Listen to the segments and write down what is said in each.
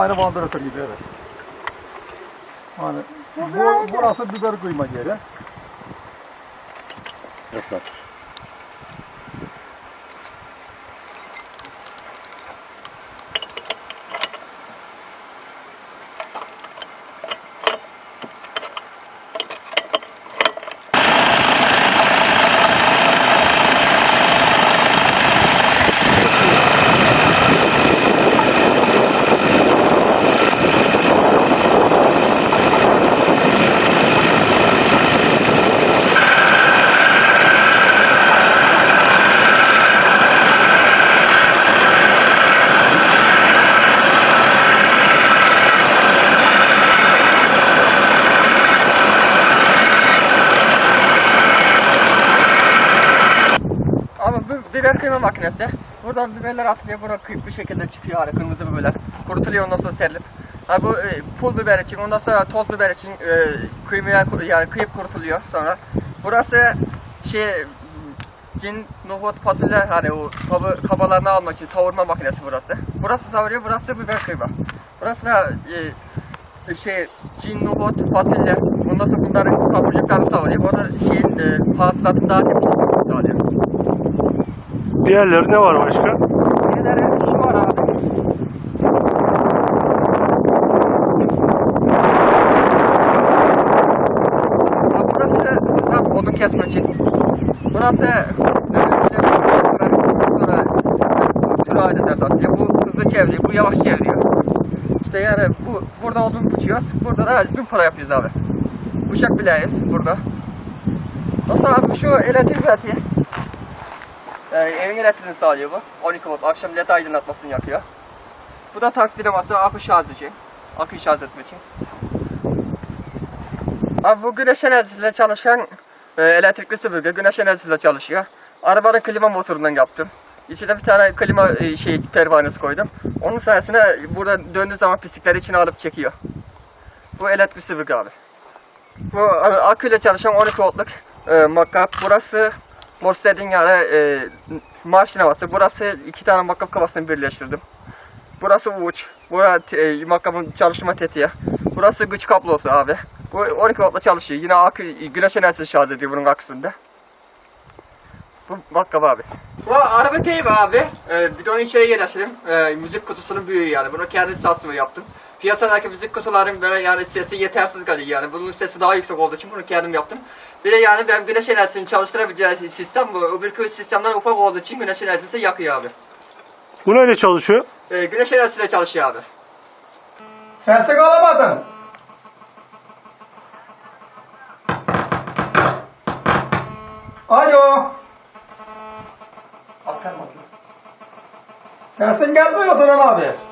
Aynı vandaratör gibi evet. Hani bu, burası biber kıyma yeri. Evet. Kıyma makinesi. Buradan biberler atılıyor, buna kıyıp bir şekilde çıkıyor hani kırmızı biberler. Kurutuluyor ondan sonra serilip. Ha bu e, pul biber için, ondan sonra toz biber için e, kıymaya yani kıyıp kurutuluyor sonra. Burası şey cin, nohut, fasulye hani o kabı, kabalarını almak için savurma makinesi burası. Burası savuruyor, burası biber kıyma. Burası da e, şey cin, nohut, fasulye. Ondan sonra bunların kaburcuklarını savuruyor. Bu arada şeyin e, hasılatını daha temiz. Diğerleri ne var başka? Neleri şu var abi. Ha, burası tam odun kesme için. Burası tür aletler takıyor. Bu hızlı çeviriyor, bu yavaş çeviriyor. İşte yani bu burada odun biçiyoruz. Burada da zımpara yapıyoruz abi. Bıçak bileyiz burada. Nasıl abi şu elektrik üretiyor. Ee, evin elektriğini sağlıyor bu. 12 volt. Akşam led aydınlatmasını yapıyor. Bu da taksilaması akü şarj için. Akü şarj etmek için. Abi bu güneş enerjisiyle çalışan e, elektrikli süpürge güneş enerjisiyle çalışıyor. Arabanın klima motorundan yaptım. İçine bir tane klima e, şey pervanesi koydum. Onun sayesinde burada döndüğü zaman pislikleri içine alıp çekiyor. Bu elektrikli süpürge abi. Bu e, aküyle çalışan 12 voltluk e, makkap. Burası Morsed'in yani e, marş havası. Burası iki tane makkap kafasını birleştirdim. Burası uç. Burası e, makkapın çalışma tetiği. Burası güç kablosu abi. Bu 12 voltla çalışıyor. Yine akü, güneş enerjisi şarj ediyor bunun aksında. Bu makkap abi. Bu araba teybi abi. E, bidonu içeri yerleştirdim. E, müzik kutusunun büyüğü yani. Bunu kendi sasımı yaptım. Piyasadaki müzik kutuların böyle yani sesi yetersiz kalıyor yani. Bunun sesi daha yüksek olduğu için bunu kendim yaptım. Bir de yani ben güneş enerjisini çalıştırabileceği sistem bu. Öbürkü sistemden ufak olduğu için güneş enerjisi yakıyor abi. Bu neyle çalışıyor? E, güneş enerjisiyle çalışıyor abi. Sensik alamadım. Alo. Aktar mı? Sesin gelmiyor Sinan abi.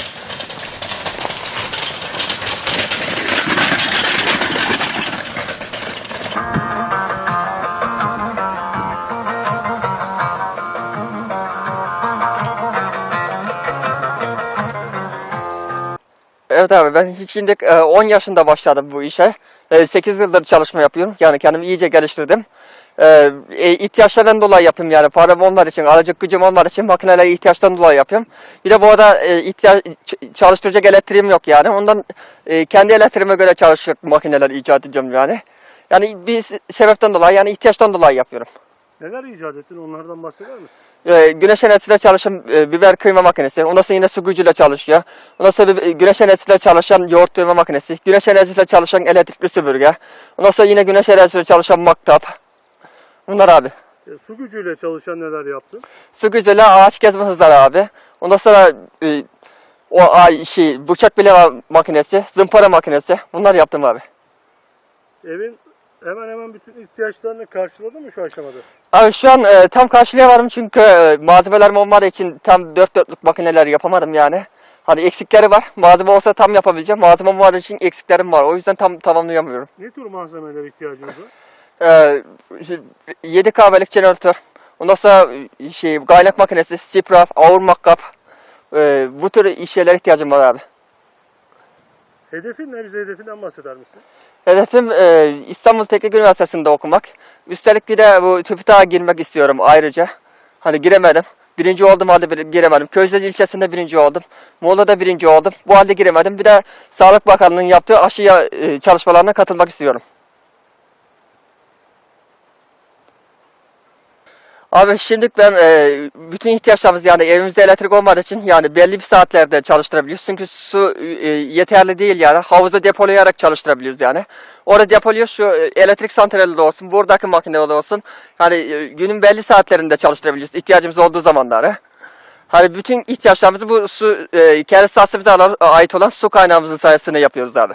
Evet abi ben şimdi e, 10 yaşında başladım bu işe. E, 8 yıldır çalışma yapıyorum. Yani kendimi iyice geliştirdim. E, e, ihtiyaçlardan dolayı yapıyorum yani. Param onlar için, alacak gücüm onlar için makinelere ihtiyaçtan dolayı yapıyorum. Bir de bu arada e, ihtiyaç, çalıştıracak elektriğim yok yani. Ondan e, kendi elektriğime göre çalışacak makineler icat edeceğim yani. Yani bir se- sebepten dolayı yani ihtiyaçtan dolayı yapıyorum. Neler icat ettin onlardan bahseder misin? E, güneş enerjisiyle çalışan e, biber kıyma makinesi. Ondan sonra yine su gücüyle çalışıyor. Ondan sonra bir- güneş enerjisiyle çalışan yoğurt dövme makinesi. Güneş enerjisiyle çalışan elektrikli süpürge. Ondan sonra yine güneş enerjisiyle çalışan maktap. Bunlar abi. E, su gücüyle çalışan neler yaptın? Su gücüyle ağaç kesme hızları abi. Ondan sonra e, o ay şey bıçak bile makinesi, zımpara makinesi. Bunlar yaptım abi. Evin hemen hemen bütün ihtiyaçlarını karşıladı mı şu aşamada? Abi şu an e, tam karşılayamadım çünkü e, malzemelerim olmadığı için tam dört dörtlük makineler yapamadım yani. Hani eksikleri var. Malzeme olsa tam yapabileceğim. Malzemem var için eksiklerim var. O yüzden tam tamamlayamıyorum. Ne tür malzemeler ihtiyacınız var? Ee, 7 kahvelik jeneratör. Ondan sonra e, şey kaynak makinesi, sipraf, ağır makkap. e, bu tür şeylere ihtiyacım var abi. Hedefin ne? Bize hedefinden bahseder misin? Hedefim e, İstanbul Teknik Üniversitesi'nde okumak. Üstelik bir de bu TÜBİTAK'a girmek istiyorum ayrıca. Hani giremedim. Birinci oldum halde giremedim. Köyceğiz ilçesinde birinci oldum. Muğla'da birinci oldum. Bu halde giremedim. Bir de Sağlık Bakanlığı'nın yaptığı aşı e, çalışmalarına katılmak istiyorum. Abi şimdi ben e, bütün ihtiyaçlarımız yani evimizde elektrik olmadığı için yani belli bir saatlerde çalıştırabiliyoruz. Çünkü su e, yeterli değil yani. Havuza depolayarak çalıştırabiliyoruz yani. Orada depoluyoruz şu e, elektrik santrali de olsun, buradaki makine de olsun. Hani e, günün belli saatlerinde çalıştırabiliyoruz ihtiyacımız olduğu zamanları. Hani bütün ihtiyaçlarımızı bu su e, kendi sahasımıza ait olan su kaynağımızın sayesinde yapıyoruz abi.